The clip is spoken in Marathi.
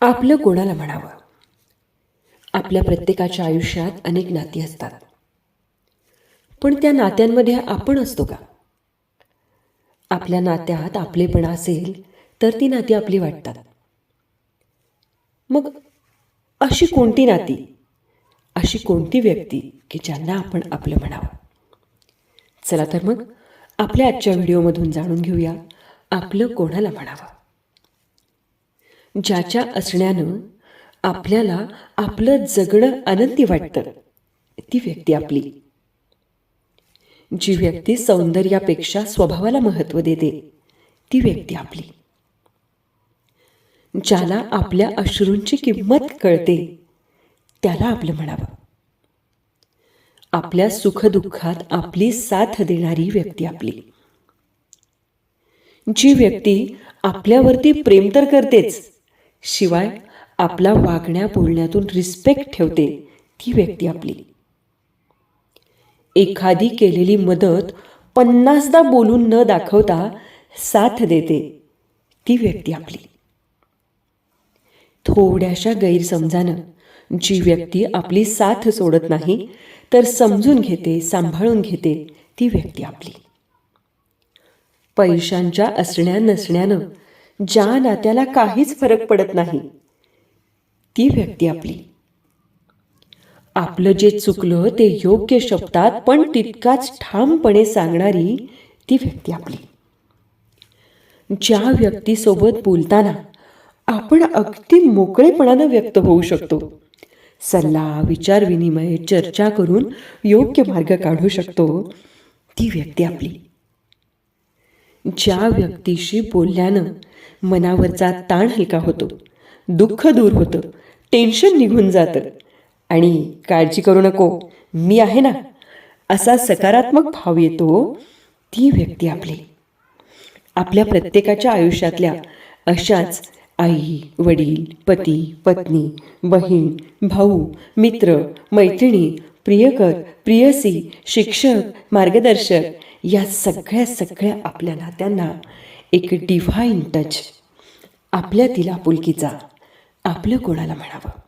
आपलं कोणाला म्हणावं? आपल्या प्रत्येकाच्या आयुष्यात अनेक नाती असतात. पण त्या नात्यांमध्ये आपण असतो का? आपल्या नात्यात आपलेपणा असेल तर ती नाती आपली वाटतात. मग अशी कोणती नाती अशी कोणती व्यक्ती की ज्यांना आपण आपलं म्हणावं? चला तर मग आपल्या आजच्या व्हिडिओमधून जाणून घेऊया आपलं कोणाला म्हणावं? ज्याच्या असण्यानं आपल्याला आपलं जगणं आनंदी वाटतं. ती व्यक्ती आपली. जी व्यक्ती सौंदर्यापेक्षा स्वभावाला महत्त्व देते ती व्यक्ती आपली. ज्याला आपल्या अश्रूंची किंमत कळते त्याला आपलं म्हणावं. आपल्या सुखदुःखात आपली साथ देणारी व्यक्ती आपली. जी व्यक्ती आपल्यावरती प्रेम तर करतेच शिवाय आपला वागण्या बोलण्यातून रिस्पेक्ट ठेवते ती व्यक्ती आपली. एखादी केलेली मदत पन्नासदा बोलून न दाखवता साथ देते ती व्यक्ती आपली. थोड्याशा गैरसमजानं जी व्यक्ती आपली साथ सोडत नाही तर समजून घेते सांभाळून घेते ती व्यक्ती आपली. पैशांच्या असण्या नसण्यानं ज्या नात्याला काहीच फरक पडत नाही. ती व्यक्ती आपली. आपलं जे चुकलं ते योग्य शब्दात पण तितकाच ठामपणे सांगणारी ती व्यक्ती आपली. ज्या व्यक्तीसोबत बोलताना आपण अगदी मोकळेपणानं व्यक्त होऊ शकतो. सल्ला विचारविनिमय चर्चा करून योग्य मार्ग काढू शकतो. ती व्यक्ती आपली. ज्या व्यक्तीशी बोलल्यानं मनावरचा ताण हलका होतो दुःख दूर होतं टेन्शन निघून जातं. आणि काळजी करू नको मी आहे ना? असा सकारात्मक भाव येतो हो, ती व्यक्ती आपली. आपल्या प्रत्येकाच्या आयुष्यातल्या अशाच आई वडील पती पत्नी बहीण भाऊ मित्र मैत्रिणी प्रियकर प्रियसी शिक्षक मार्गदर्शक या सगळ्या सगळ्या आपल्या नात्यांना एक डिव्हाइन टच आपल्यातील आपुलकीचा आपलं कोणाला म्हणावं?